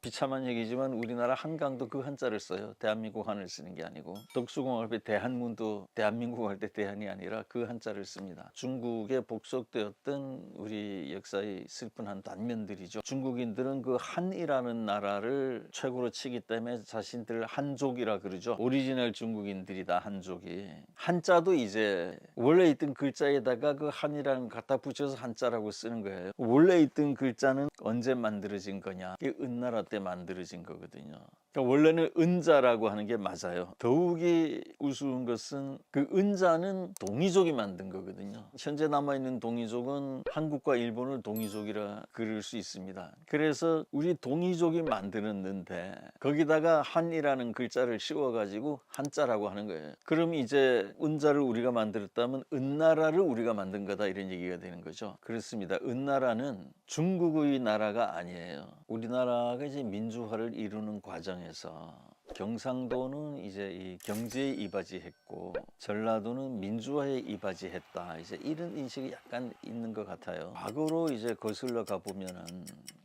비참한 얘기지만 우리나라 한강도 그 한자를 써요. 대한민국 한을 쓰는 게 아니고 독수공할 때 대한문도 대한민국 할 때 대한이 아니라 그 한자를 씁니다. 중국에 복속되었던 우리 역사의 슬픈 한 단면들이죠. 중국인들은 그 한이라는 나라를 최고로 치기 때문에 자신들 한족이라 그러죠. 오리지널 중국인들이다 한족이. 한자도 이제 원래 있던 글자에다가 그 한이라는 거 갖다 붙여서 한자라고 쓰는 거예요. 원래 있던 글자는 언제 만들어진 거냐? 이게 은나라 때 만들어진 거거든요. 그러니까 원래는 은자라고 하는 게 맞아요. 더욱이 우스운 것은 그 은자는 동이족이 만든 거거든요. 현재 남아 있는 동이족은 한국과 일본을 동이족이라 그럴 수 있습니다. 그래서 우리 동이족이 만들었는데 거기다가 한이라는 글자를 씌워 가지고 한자라고 하는 거예요. 그럼 이제 은자를 우리가 만들었다면 은나라를 우리가 만든 거다 이런 얘기가 되는 거죠. 그렇습니다. 은나라는 중국의 나라가 아니에요. 우리나라가 이제 민주화를 이루는 과정에 서 경상도는 이제 이 경제에 이바지했고 전라도는 민주화에 이바지했다. 이제 이런 인식이 약간 있는 것 같아요. 과거로 이제 거슬러 가 보면은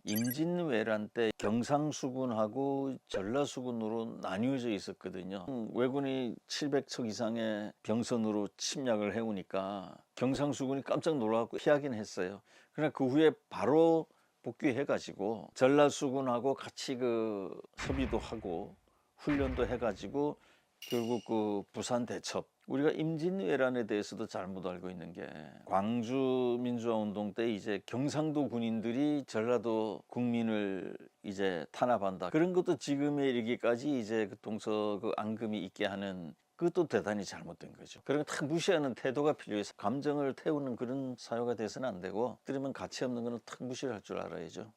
임진왜란 때 경상수군하고 전라수군으로 나뉘어져 있었거든요. 음, 왜군이 700척 이상의 병선으로 침략을 해오니까 경상수군이 깜짝 놀라고 피하긴 했어요. 그러나 그 후에 바로 복귀해가지고 전라수군하고 같이 그 협의도 하고 훈련도 해가지고 결국 그 부산 대첩 우리가 임진왜란에 대해서도 잘못 알고 있는 게 광주 민주화 운동 때 이제 경상도 군인들이 전라도 국민을 이제 탄압한다. 그런 것도 지금에 이르기까지 이제 그 동서 그 앙금이 있게 하는 그것도 대단히 잘못된 거죠. 그런 탁 무시하는 태도가 필요해서 감정을 태우는 그런 사유가 돼서는 안 되고 들으면 가치 없는 거는 탁 무시를 할 줄 알아야죠.